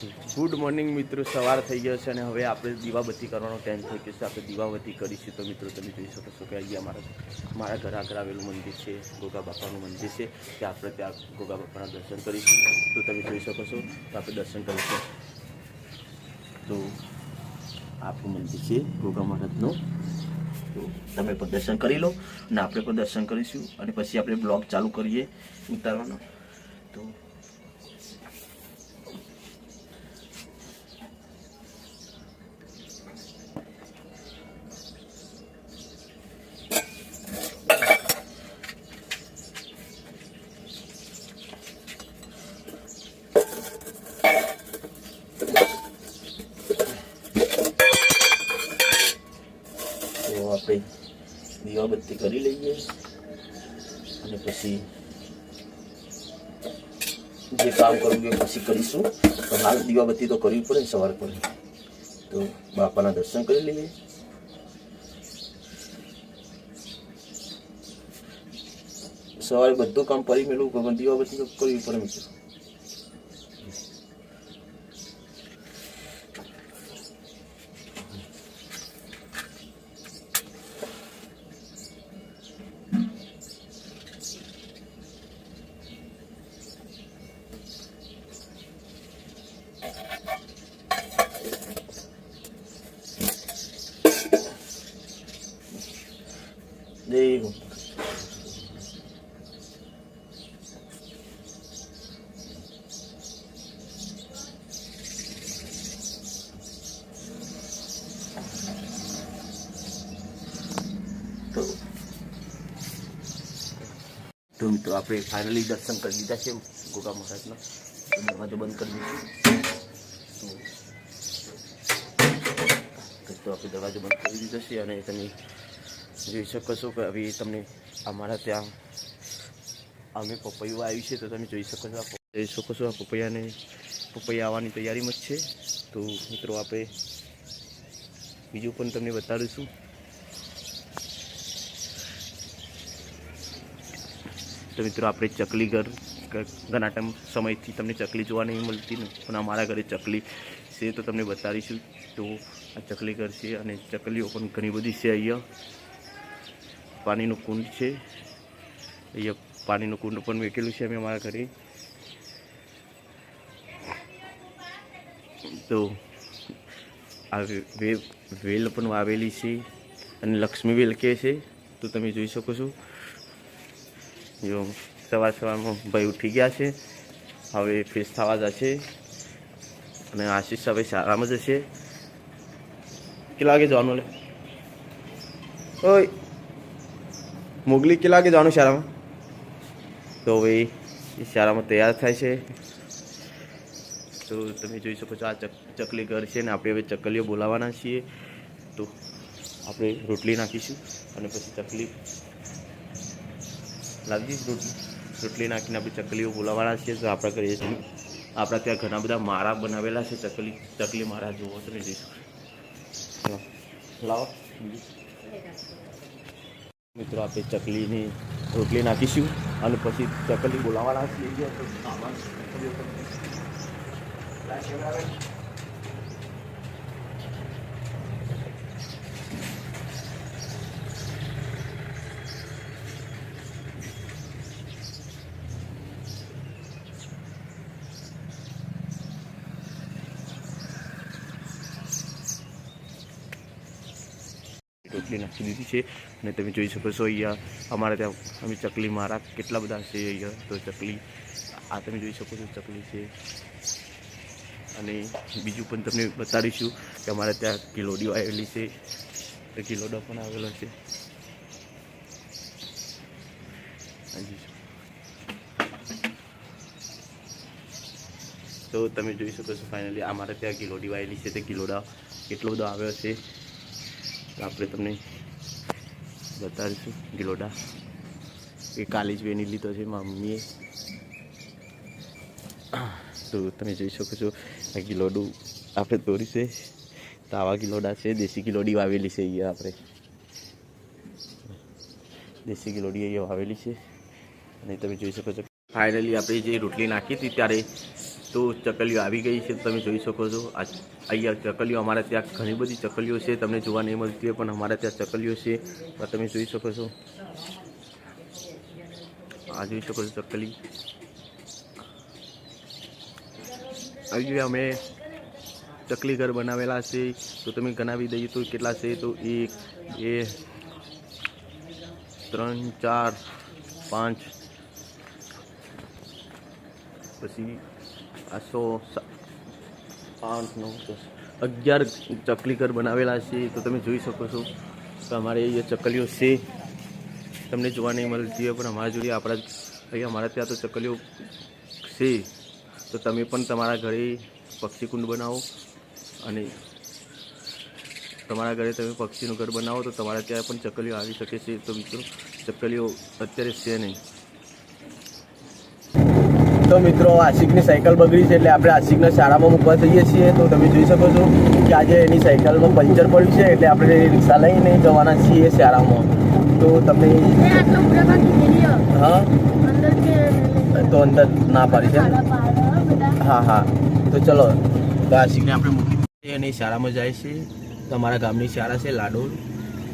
Good morning મિત્રો, સવાર થઈ ગયો છે અને હવે આપણે દીવાબત્તી કરવાનો ટાઈમ થઈ ગયો છે. આપણે દીવાબત્તી કરીશું તો મિત્રો તમે જોઈ શકો છો કે અહીંયા મારા મારા ઘર આગળ આવેલું મંદિર છે, ગોગા બાપાનું મંદિર છે, કે આપણે ત્યાં ગોગા બાપાના દર્શન કરીશું. તો તમે જોઈ શકો છો તો આપણે દર્શન કરીશું. તો આપણું મંદિર છે ગોગા મહારાજનું. તો તમે પણ દર્શન કરી લો અને આપણે પણ દર્શન કરીશું અને પછી આપણે બ્લોગ ચાલુ કરીએ ઉતારવાનો. તો તો આપણે દીવાબત્તી કરી લઈએ. અને પછી જે કામ કરવું એ પછી કરીશું. તો હાલ દીવાબત્તી તો કરવી પડે સવાર પડે. તો બાપાના દર્શન કરી લઈએ. સવારે બધું કામ પરી મેળવું દીવાબત્તી તો કરવી પડે મિત્રો જય ગો તો તો આપણે ફાઇનલી દર્શન કરી દીધા છે ગોગા મહારાજના. દરવાજો બંધ કરી દીધો તો આપણે દરવાજો બંધ કરી દીધો છે અને તમે જોઈ શકો છો કે હવે તમને અમારા ત્યાં અમે પપૈયું આવ્યું છે તો તમે જોઈ શકો છો જોઈ શકો છો આ પપૈયાને પપૈયા આવવાની તૈયારીમાં જ છે. તો મિત્રો આપણે બીજું પણ તમને બતાડીશું તો મિત્રો, આપણે ચકલી ઘર ઘણા ટાઈમ સમયથી તમને ચકલી જોવા નહીં મળતી ને, પણ અમારા ઘરે ચકલી છે તો તમને બતાવીશું. તો આ ચકલી ઘર છે અને ચકલીઓ પણ ઘણી બધી છે અહીંયા. પાણીનું કુંડ છે. અહીંયા પાણીનું કુંડ પણ વેઠેલું છે અમે અમારા ઘરે. તો આ વેલ પણ વાવેલી છે અને લક્ષ્મી વેલ કહે છે. તો તમે જોઈ શકો છો. જો સવાર સવારમાં ભાઈ ઉઠી ગયા છે. હવે ફ્રેશ થવા જશે. અને આશીષ હવે શાળામાં જશે. કેટલા વાગે જવાનું લે? ઓય, મોગલી કેટલા વાગે જવાનું શાળામાં? તો હવે એ શાળામાં તૈયાર થાય છે. તો તમે જોઈ શકો છો આ ચક, ચકલી ઘર છે ને આપણે હવે ચકલીઓ બોલાવવાના છીએ. તો આપણે રોટલી નાખીશું અને પછી ચકલી લાગી રોટલી. નાખીને આપણે ચકલીઓ બોલાવવાના છીએ તો આપણે કરીએ છીએ. આપણા ત્યાં ઘણા બધા મારા બનાવેલા છે, ચકલી ચકલી મારા જોવો તો જઈશું લાવો. મિત્રો, આપણે ચકલીની રોટલી નાખીશું અને પછી ચકલી બોલાવાના છીએ. નાખી દીધી છે. અને તમે જોઈ શકો છો અહીંયા અમારે ત્યાં અમે ચકલી મારા કેટલા બધા છે અહીંયા. તો ચકલી, આ તમે જોઈ શકો છો ચકલી છે. અને બીજું પણ તમને બતાડીશું કે અમારે ત્યાં કિલોડીઓ આવેલી છે. તો કિલોડો પણ આવેલો છે. તો તમે જોઈ શકો છો ફાઇનલી અમારે ત્યાં કિલોડી આવેલી છે. તે કિલોડા કેટલો બધો આવ્યો છે. આપણે તમને બતાવીશું. ગિલોડા. એ કાલે જ વેની લીધો છે મારા મમ્મીએ. તો તમે જોઈ શકો છો, આ ગિલોડું આપણે દોરી છે તો આવા ગિલોડા છે, દેશી ગિલોડી વાવેલી છે અહીંયા આપણે. દેશી ગિલોડી અહીંયા વાવેલી છે. અને તમે જોઈ શકો છો ફાઇનલી આપણે જે રોટલી નાખી હતી ત્યારે તો ચકલીઓ આવી ગઈ છે, તમે જોઈ શકો છો. આ અહીંયા ચકલીઓ, અમારે ત્યાં ઘણી બધી ચકલીઓ છે, તમને જોવા નહીં મળતી હોય, પણ અમારે ત્યાં ચકલીઓ છે. તમે જોઈ શકો છો. આ જોઈ શકો છો ચકલી. અહીંયા અમે ચકલી ઘર બનાવેલા છે. તો તમે ગણાવી દઈએ તો કેટલા છે? તો એક, બે, ત્રણ, ચાર, પાંચ. પછી આસો આઠ નવ, દસ, અગિયાર ચકલી ઘર બનાવેલા છે, તો તમે જોઈ શકો છો તો અમારે અહીંયા ચકલીઓ છે. તમને જોવા નહીં મળતી હોય, પણ અમારા જોડે આપણા અહીંયા અમારા ત્યાં તો ચકલીઓ છે. તો તમે પણ તમારા ઘરે પક્ષી કુંડ બનાવો અને તમારા ઘરે તમે પક્ષીનું ઘર બનાવો, તો તમારા ત્યાં પણ ચકલીઓ આવી શકે છે. તો મિત્રો, ચકલીઓ અત્યારે છે નહીં. તો મિત્રો આશિકની સાયકલ બગડી છે એટલે આપણે આશિકને શાળામાં મૂકવા જઈએ છીએ. તો તમે જોઈ શકો છો કે આજે એની સાયકલમાં પંચર પડ્યું છે એટલે આપણે રિક્ષા લઈને જવાના છીએ શાળામાં. તો તમે હો. તો અંદર ના પાડી છે. હા હા તો ચલો તો આશિકને આપણે મૂકી અને શાળામાં જાય છે. તમારા ગામની શાળા છે લાડોલ.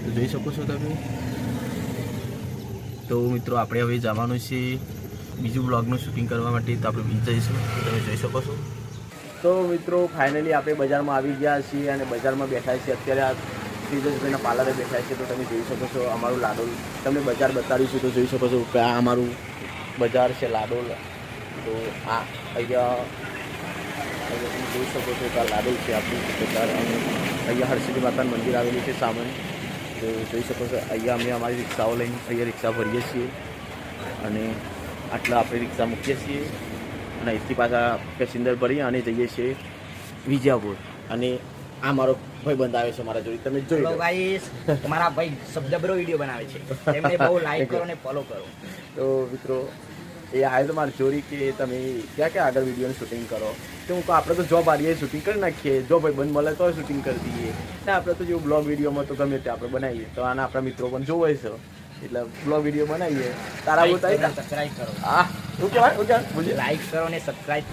તો જોઈ શકો છો તમે. તો મિત્રો આપણે હવે જવાનું છે બીજું બ્લોગનું શૂટિંગ કરવા માટે તો આપણે બીજ જઈશું. તમે જોઈ શકો છો. તો મિત્રો ફાઇનલી આપણે બજારમાં આવી ગયા છીએ અને બજારમાં બેઠા છીએ. અત્યારે આ શ્રીજસભાઈના પાર્લરે બેઠા છીએ તો તમે જોઈ શકો છો અમારું લાડોલ. તમને બજાર બતાવીશું તો જોઈ શકો છો કે આ અમારું બજાર છે, લાડોલ. તો આ અહીંયા અહીંયા તમે જોઈ શકો છો કે આ લાડોલ છે આપણું બજાર. અને અહીંયા હરસિદ્ધિ માતાનું મંદિર આવેલું છે સામે તો જોઈ શકો છો, અહીંયા અમે અમારી રિક્ષાઓ લઈને અહીંયા રિક્ષા ભરીએ છીએ. અને આટલા આપણે રિક્ષા મૂકીએ છીએ અને અહીંથી પાછા પેસેન્જર ભરી અને જઈએ છીએ વિજાપુર. અને આ મારો ભાઈ બંધ આવે છે મારા જોડે. તમે જોઈ લો. ગાઈસ તમારા ભાઈ શબ્દબરો વીડિયો બનાવે છે. એમને બહુ લાઈક કરો અને ફોલો કરો. તો મિત્રો એ આવે તો મારી ચોરી કે તમે ક્યાં ક્યાં આગળ વિડીયોનું શૂટિંગ કરો? તો હું કહું આપણે તો જોબ આવીએ શૂટિંગ કરી નાખીએ. જો ભાઈ બંધ મળે તો શૂટિંગ કરી દઈએ. ને આપણે તો જેવું બ્લોગ વિડીયોમાં તો ગમે તે આપણે બનાવીએ. તો આના આપણા મિત્રો પણ જોવે છે. એટલે બ્લોગ વીડિયો બનાવીએ. તારા બોલતા બતાવી સબસ્ક્રાઇબ કરો. હા. શું કહેવાય? શું કહેવાય? લાઈક કરો ને સબસ્ક્રાઇબ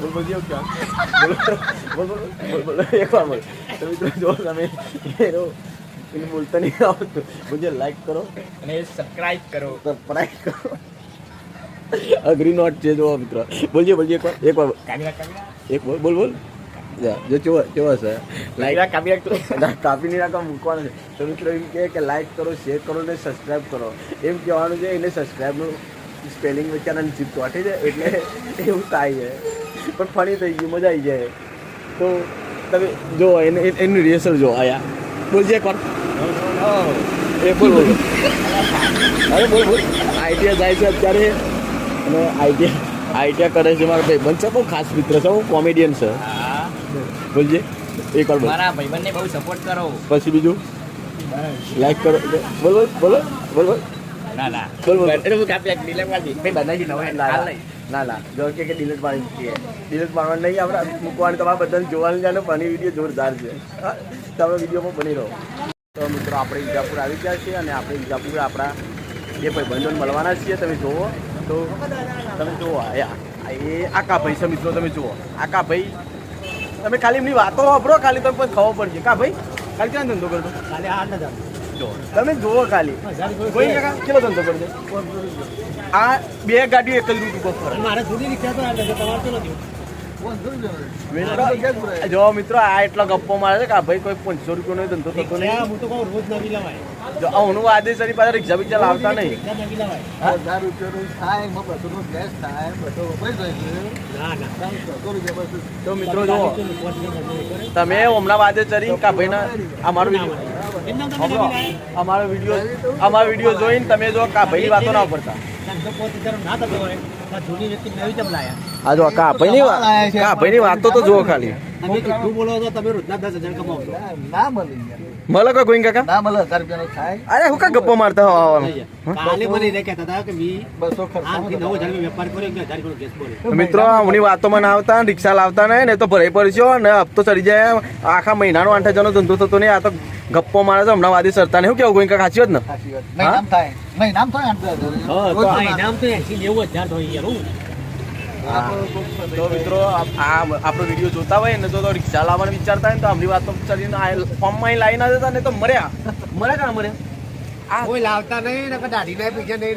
બોલ બોલ જેવું કહેવાય બોલ બોલ બોલ બોલ બોલ એક વાર બોલ. તો મિત્રો જો તમે એનો એને બોલતા નહીં આવતો. મુજે લાઈક કરો. અને સબસ્ક્રાઇબ કરો. સબસ્ક્રાઇબ કરો. અઘરી નોટ છે જો મિત્રો. બોલજે બોલજે એક વાર એક વાર કાબીરા કાબીરા એક બોલ બોલ બોલ. જા, કેવો કેવો છે? કાબીરા કાબીરા કરો. ના, કાપી નહીં રાખવા મૂકવાનું છે. તો મિત્રો એમ કહે કે લાઈક કરો શેર કરો ને સબસ્ક્રાઈબ કરો. એમ કહેવાનું છે એને સબસ્ક્રાઈબનું સ્પેલિંગ વિચારાને જીભ ચોંટી જાય એટલે એવું થાય છે. પણ ફણી થઈ ગયું મજા આવી જાય. તો તમે જો એને એનું રિહર્સલ જો આયા. બોલજે કોણ? એ બોલ બોલ. અરે બોલ બોલ. આઈટીઆઈ જાય છે અત્યારે. અને આઈટીઆઈ આઈટીઆઈ કરે છે મારા ભાઈ. બનશે બહુ ખાસ મિત્ર છે હું કોમેડિયન છે. બોલજે. એક વાર મારા ભાઈબંધને બહુ સપોર્ટ કરો. પછી બીજું? લાઈક કરો. બોલ બોલ બોલો બોલ બોલ. ના ના. બોલ બોલ. એટલે હું કાપી ડિલેટ મારી ભાઈ બનાવી નવો ના હાલ ના. નહીં ના ના. જો કે ડિલેટ ડિલીટ મારી મૂકીએ ડિલીટ મારવાનું નહીં આપણે મૂકવાનું તમારે બધાને જોવાનું જાણે ફની વીડિયો જોરદાર છે. હા, તમે વિડીયોમાં બની રહો. તો મિત્રો આપણે ઇજાપુર આવી ગયા છીએ અને આપણે ઇજાપુર આપણા જે ભાઈ બંધન મળવાના છીએ તમે જુઓ. તો તમે જુઓ આ એ આકા ભાઈ છે મિત્રો તમે જુઓ. આકા ભાઈ તમે ખાલી એમની વાતો વાપરો ખાલી તમે કોઈ ખબર પડશે. કા ભાઈ? ખાલી ક્યાં ધંધો કરતો? ખાલી આઠ હજાર તમે જુઓ ખાલી. કોઈ કેટલો ધંધો કરજો? આ બે ગાડીઓ એક જ રૂટ ઉપર મારે જૂની રિક્ષા તો આ તમારે તો નથી. મિત્રો જો મિત્રો આ એટલો ગપ્પો મારે છે કે આ ભાઈ કોઈ પાંચસો રૂપિયાનો ધંધો થતો નહીં. હું તો કહું રોજ નવી લવાય. જો હું આદેશ એની પાસે રિક્ષા બિક્ષા લાવતા નહીં. હજાર રૂપિયાનું થાય એમાં નો ગેસ થાય ના ના. બસો રૂપિયા તો મિત્રો જો તમે હમણાં વાદે ચરી કા ભાઈ અમારો વીડિયો અમારો વીડિયો અમારો વીડિયો જોઈને તમે જો કા ભાઈ વાતો ના પડતા ના થતો હોય જૂની વ્યક્તિ નવી જમ લાયા? આ જો કા ભાઈની કા ભાઈની વાત તો જુઓ ખાલી. તમે કેટલું બોલો છો તમે રોજના દસ હજાર કમાવો ના મળી મળે કોઈ ગોઈન કાકા? ના મળે હજાર રૂપિયાનો થાય. અરે હું કા ગપ્પો મારતા હો? કાલે મને એને કહેતા હતા કે વી બસો આઠથી નવ ખર્ચા વેપાર કર્યો કે હજાર ગેસ બોલે મિત્રો હું વાતો માં આવતા રિક્ષા લાવતા નહીં ને તો ભરાઈ પડશો ને હપ્તો ચડી જાય. આખા મહિનાનો આઠ હજારનો ધંધો થતો નહીં આ તો ગપ્પો મારે છે હમણાં વાદી સરતા ને શું કેવું ગોઈન કાકા સાચી વાત ને? સાચી વાત. મહિનામાં થાય. મહિનામાં થાય હા તો તો હજાર હું તો મિત્રો આ આ આપણો વીડિયો જોતા હોય ને તો રિક્ષા લાવવાનું વિચારતા હોય ને તો આપણી વાત તો ચડીને આ ફોર્મમાં લાવી ના દેતા ને તો મર્યા. મર્યા કાં મર્યા? કોઈ લાવતા નહીં ને દાઢી ના પૈસા નહીં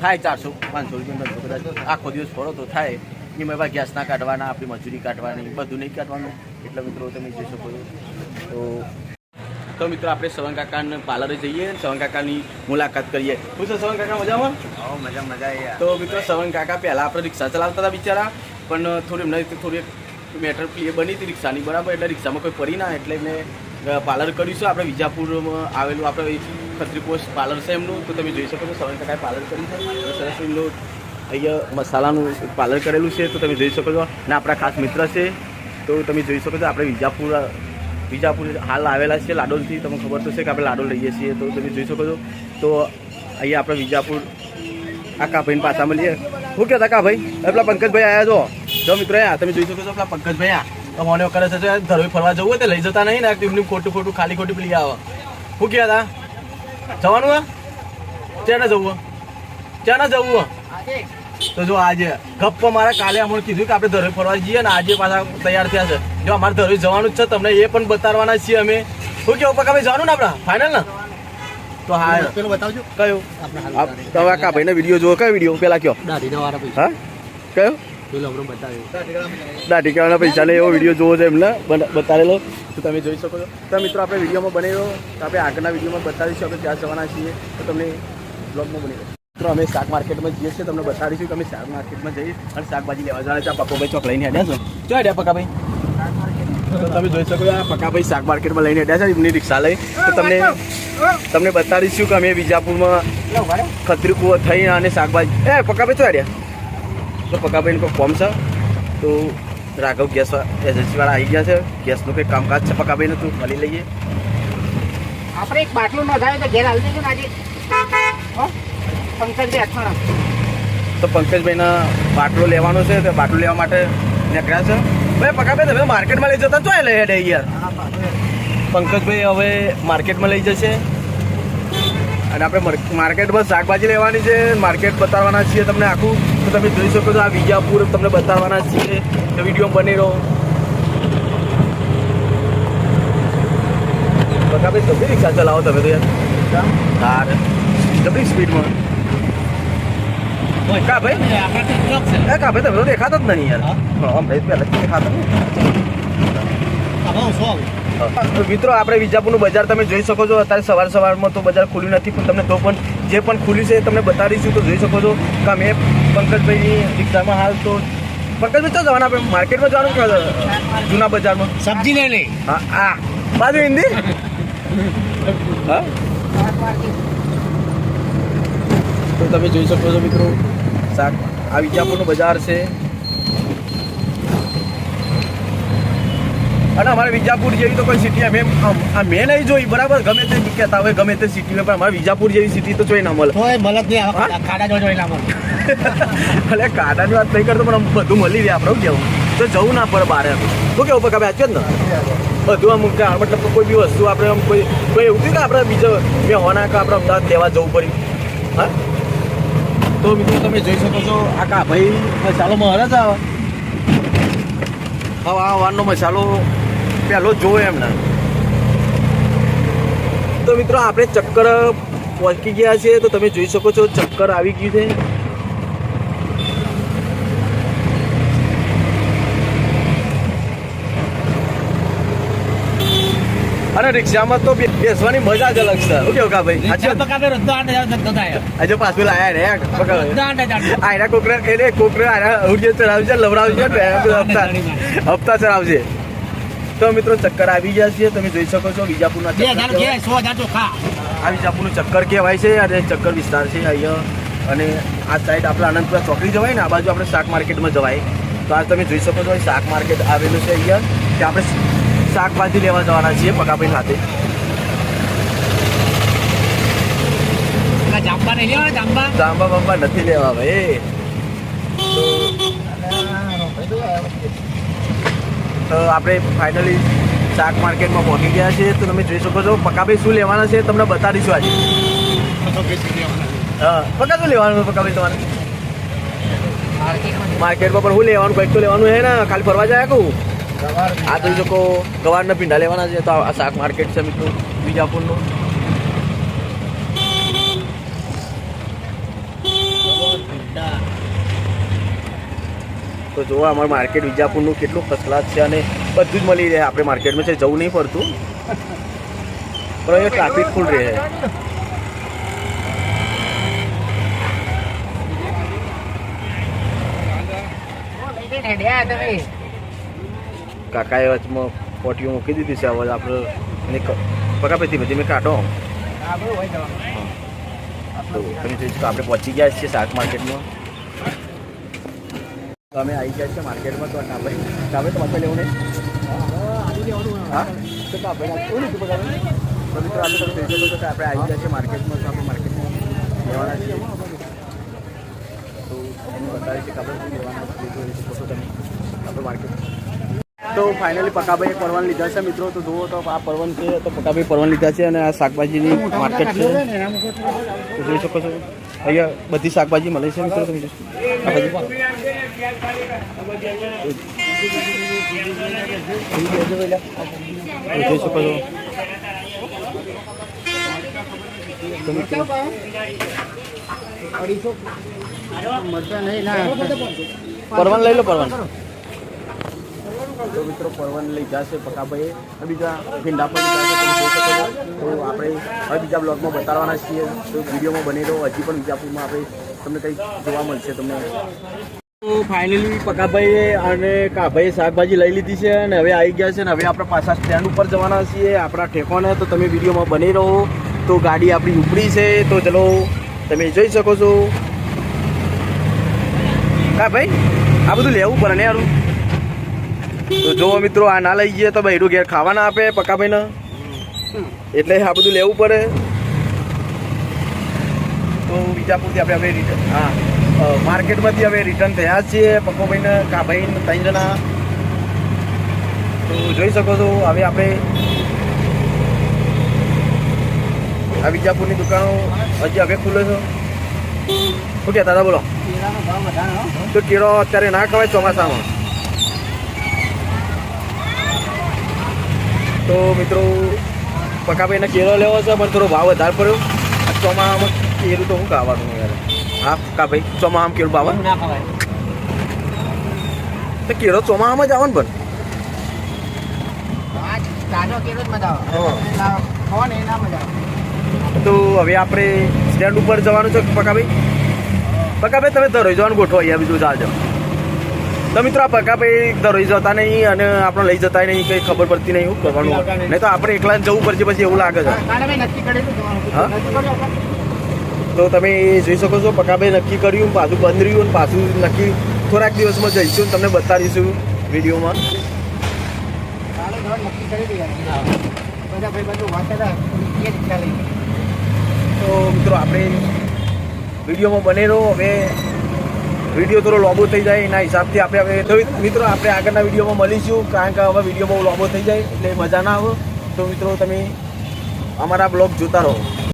થાય ચારસો પાંચસો રૂપિયા આખો દિવસ ફરો તો થાય. એમાં એવા ગેસના કાઢવાના આપણી મજૂરી કાઢવાની બધું નહીં કાઢવાનું. એટલે મિત્રો તમે જોઈ શકો છો. તો તો મિત્રો આપણે સવન કાકાને પાર્લરે જઈએ સવન કાકાની મુલાકાત કરીએ. હું છે સવન કાકા મજામાં? મજા મજા તો મિત્રો સવન કાકા પહેલાં આપણે રિક્ષા ચલાવતા હતા બિચારા પણ થોડી એમને થોડી મેટર ક્લિયર બની હતી રિક્ષાની બરાબર? એટલે રિક્ષામાં કોઈ પડી ના એટલે એમને પાર્લર કરીશું આપણે વિજાપુરમાં આવેલું આપણે ખત્રી પોસ્ટ પાર્લર છે એમનું. તો તમે જોઈ શકો છો સવન કાકાએ પાર્લર કર્યું છે. અને સરસ એમનું અહીંયા મસાલાનું પાર્લર કરેલું છે, તો તમે જોઈ શકો છો. અને આપણા ખાસ મિત્ર છે, તો તમે જોઈ શકો છો, આપણે વિજાપુર વિજાપુર હાલ આવેલા છે, લાડોલથી. તમને ખબર તો છે કે આપણે લાડોલ રહીએ છીએ, તો તમે જોઈ શકો છો. તો અહીંયા આપણે વિજાપુર આ કાભાઈને પાછા મળીએ. શું કહેતા કા ભાઈ પેલા પંકજભાઈ આવ્યા છો? જો મિત્રો આ તમે જોઈ શકો છો, પેલા પંકજભાઈ આ. તમારે કરે છે ધરોઈ ફરવા જવું હોય તો લઈ જતા નહીં ને, એમનું ખોટું ખોટું ખાલી ખોટું પી આવે. શું કહેતા? જવાનું હા ત્યાં ના જવું ત્યાં ના જવું? તો જો આજે ગપ્પો મારા કાલે અમને કીધું કે આપણે ધરોઈ ફરવા જઈએ ને આજે પાછા તૈયાર થયા છે. જો અમારે ધરોઈ જવાનું જ છે તમને એ પણ બતાવવાના છીએ અમે. શું કેવું પકા ભાઈ જવાનું ને આપણા? ફાઇનલ ને? તો હા પેલું બતાવજો. કયો? તમે કા ભાઈને વીડિયો જોવો કયો વીડિયો પેલા કયો? હા? કયો? દાઢી પૈસા. લે એવો વીડિયો જોવો છે એમને બન- બતાવેલો તો તમે જોઈ શકો છો. તો મિત્રો આપણે વિડીયોમાં બનેલો તો આપણે આગળના વિડીયોમાં બતાવીશું આપણે ત્યાં જવાના છીએ. તો તમને બ્લોગમાં બની. મિત્રો અમે શાક માર્કેટમાં જઈએ છીએ તમને બતાવીશું કે અમે શાક માર્કેટમાં જઈએ અને શાકભાજી લેવા જવાના છે. આ પપ્પાભાઈ ચોક લઈને હેડ્યા છો. ચો હેડ્યા પકાભાઈ તો તમે જોઈ શકો આ પકાભાઈ શાક માર્કેટમાં લઈને હેડ્યા છે એમની રિક્ષા લઈ. તો તમને તમને બતાવીશું કે અમે વિજાપુરમાં ખત્રી કુવો થઈ અને શાકભાજી એ પકાભાઈ ચો હેડ્યા. તો પકાભાઈનું કોઈ ફોર્મ છે? તો રાઘવ ગેસ એજન્સીવાળા આવી ગયા છે. ગેસનું કંઈક કામકાજ છે પકાભાઈનું તું મળી લઈએ. આપણે એક બાટલું નોંધાવે તો ઘેર હાલ દેજો આજે? પંકજભાઈ હાથમાં તો પંકજભાઈના બાટલો લેવાનો છે તો બાટલો લેવા માટે નીકળ્યા છે. ભાઈ પકાભાઈ તમે માર્કેટમાં લઈ જતા ચોય લઈ હેડે યાર. પંકજભાઈ હવે માર્કેટમાં લઈ જશે. અને આપણે માર્કેટમાં શાકભાજી લેવાની છે માર્કેટ બતાવવાના છીએ તમને આખું. તો તમે જોઈ શકો છો આ વિજાપુર તમને બતાવવાના છીએ. તો વીડિયો બની રહો. પકાભાઈ તમે રિક્ષા ચલાવો તમે તો યાર. હા જબરી સ્પીડમાં કા ભાઈ? એ કા ભાઈ તમે તો દેખાતો જ નહીં યાર. હા. ભાઈ પહેલા દેખાતો નહીં. આમાં મિત્રો આપણે વિજાપુરનું બજાર તમે જોઈ શકો છો. અત્યારે સવાર સવારમાં તો બજાર ખુલ્યું નથી પણ તમને તો પણ જે પણ ખુલ્યું છે એ તમને બતાવીશું તો જોઈ શકો છો. કે અમે પંકજભાઈની રિક્ષામાં હાલ તો પંકજભાઈ તો જવાના આપણે? માર્કેટમાં જવાનું કે જૂના બજારમાં? સબ્જી લઈ લે. હા આ. બાજુ હિન્દી? હા. તો તમે જોઈ શકો છો મિત્રો. શાક આ વિજાપુરનું બજાર છે. અને અમારે વિજાપુર જેવી તો કોઈ સિટી અમે આ મેં નહીં જોઈ બરાબર ગમે તે કહેતા હોય ગમે તે સિટી પણ અમારે વિજાપુર જેવી સિટી તો જોઈ ના મળે. એટલે કાદાની વાત નહીં કરતો પણ બધું મળી રહે આપણે કેવું? તો જવું ના પડે બહાર એમ. શું કેવું પકા આચો જ ને? બધું આમ મતલબ કોઈ બી વસ્તુ આપણે આમ કોઈ કોઈ એવું થયું કે આપણે બીજો મેં હોના કે આપણે અમદાવાદ લેવા જવું પડ્યું? હા? તો મિત્રો તમે જોઈ શકો છો, આ કા ભાઈ મસાલો મારે જ આવે. હવે આ વારનો મસાલો પહેલો જોવે એમને તો મિત્રો આપણે ચક્કર પહોંચી ગયા છીએ, તો તમે જોઈ શકો છો ચક્કર આવી ગયું છે. અને રિક્ષામાં તો બેસવાની મજા જ અલગ છે. ઓકે ઓકા ભાઈ? આજે પાછું લાયા રે આયરા કોકરે એટલે કોકરે આયરા ઉડીએ ચડાવજે લવડાવજે હપ્તા હપ્તા ચડાવશે. તો મિત્રો ચક્કર આવી ગયા છે. તમે જોઈ શકો છો વિજાપુરના આ વિજાપુરનું ચક્કર કહેવાય છે અને ચક્કર વિસ્તાર છે અહીંયા. અને આ સાઈડ આપણે આનંદપુરા ચોકડી જવાય ને આ બાજુ આપણે શાક માર્કેટમાં જવાય. તો આ તમે જોઈ શકો છો શાક માર્કેટ આવેલું છે અહીંયા. કે આપણે શાકભાજી લેવા જવાના છીએ પકાભાઈ સાથે. જાંબા બાંબા નથી લેવા ભાઈ તો આપણે ફાઇનલી શાક માર્કેટમાં પહોંચી ગયા છીએ. તો તમે જોઈ શકો છો પકાભાઈ શું લેવાના છે તમને બતાડીશું આજે. હા પકા શું લેવાનું પકાભાઈ તમારે? માર્કેટમાં પણ શું લેવાનું કંઈક તો લેવાનું છે ને ખાલી ફરવા જાય કહું આ જો શકો ગવારના પીંડા લેવાના છે, તો આ શાક માર્કેટ છે મિત્રો બીજાપુરનું તો જુઓ અમારું માર્કેટ વિજાપુરનું કેટલું ફસલાત છે અને બધું જ મળી રહે. આપણે માર્કેટમાં છે, જવું નહીં પડતું પણ અહીંયા ટ્રાફિક ફૂલ રહે. હેડ્યા તમે કાકાએ વચમાં પોટીઓ મૂકી દીધી છે. હવે આપણે એને પકા પછી પછી મેં કાઢો. આપણું તો તમે પહોંચી ગયા છીએ શાક માર્કેટમાં. અમે આવી ગયા છીએ માર્કેટમાં. તો કાપે કાપે લેવું નહીં? હા? તો કાપે એવું નથી પગાર તો મિત્રો આપણે તમે જોઈ શકો આપણે આવી ગયા છીએ માર્કેટમાં. તો આપણે માર્કેટમાં લેવાના છીએ. તો તમને બતાવી છે શું લેવાના છે? જોઈ શકો છો તમે. આપણે માર્કેટ તો ફાઇનલી પકાભાઈએ પરવાન લીધા છે મિત્રો. તો જુઓ તો આ પરવાન છે, તો પકાભાઈ પરવાન લીધા છે અને આ શાકભાજીની માર્કેટ છે. જોઈ શકો છો. અહીંયા બધી શાકભાજી મળે છે મિત્રો, તમે જોઈ શકો. છો. પરવાન લઈ લો પરવાન. તો મિત્રો પરવાન લઈ જશે પકાભાઈ બીજા ભીંડા પણ તો આપણે હવે બીજા બ્લોગમાં બતાવવાના છીએ. તો વિડીયોમાં બની રહો. હજી પણ વિજાપુરમાં આપણે તમને કંઈક જોવા મળશે તમને. તો ફાઇનલી પકાભાઈએ અને કાભાઈએ શાકભાજી લઈ લીધી છે અને હવે આવી ગયા છે અને હવે આપણે પાછા સ્ટેન્ડ ઉપર જવાના છીએ. આપણા ઠેકોને તો તમે વિડીયોમાં બની રહો. તો ગાડી આપણી ઉપડી છે. તો ચલો, તમે જોઈ શકો છો. કા ભાઈ આ બધું લેવું પડે ને યારું? તો જો મિત્રો આ ના લઈ જઈએ તો બૈરું ઘેર ખાવા ના આપે પકાભાઈને એટલે આ બધું લેવું પડે. તો વિજાપુરથી આપણે હવે રિટર્ન હા માર્કેટમાંથી હવે રિટર્ન થયા છીએ કા કાભાઈને ત્રણ જણા. તો જોઈ શકો છો હવે આપણે આ વિજાપુરની દુકાનો હજી હવે ખુલે છે. શું કહેતા હતા બોલો. તો કેળો અત્યારે ના ખવાય ચોમાસામાં. તો મિત્રો પકાભાઈને કેળો લેવો છે પણ થોડો ભાવ વધારે પડ્યો. ચોમાસામાં કેળું તો શું ખાવાનું યાર. હા કાભાઈ ચોમાસામાં કેળું ભાવ ના ખવાય. તો કેળો ચોમાસામાં જ આવે ને પણ. હા. તો હવે આપણે સ્ટેન્ડ ઉપર જવાનું છે પકાભાઈ પકાભાઈ તમે દરોઈ જવાનું ગોઠવો અહીંયા બીજું ચાલજો. તો મિત્રો આ પકાભાઈ દરરોજ જતા નહીં અને આપણે લઈ જતા નહીં કંઈ ખબર પડતી નહીં શું કરવાનું નહીં તો આપણે એકલા જવું પડશે પછી એવું લાગે છે? તો તમે જોઈ શકો છો પકાભાઈ નક્કી કર્યું પાછું બંધ રહ્યું અને પાછું નક્કી થોડાક દિવસમાં જઈશું તમને બતાવીશું વિડીયોમાં. તો મિત્રો આપણે વિડીયોમાં બને રહો હવે વીડિયો થોડો લોબો થઈ જાય, એના હિસાબથી આપણે હવે મિત્રો આપણે આગળના વિડીયોમાં મળીશું, કારણ કે હવે વીડિયો બહુ લોબો થઈ જાય, એટલે મજા ના આવે. તો મિત્રો તમે અમારા બ્લોગ જોતા રહો.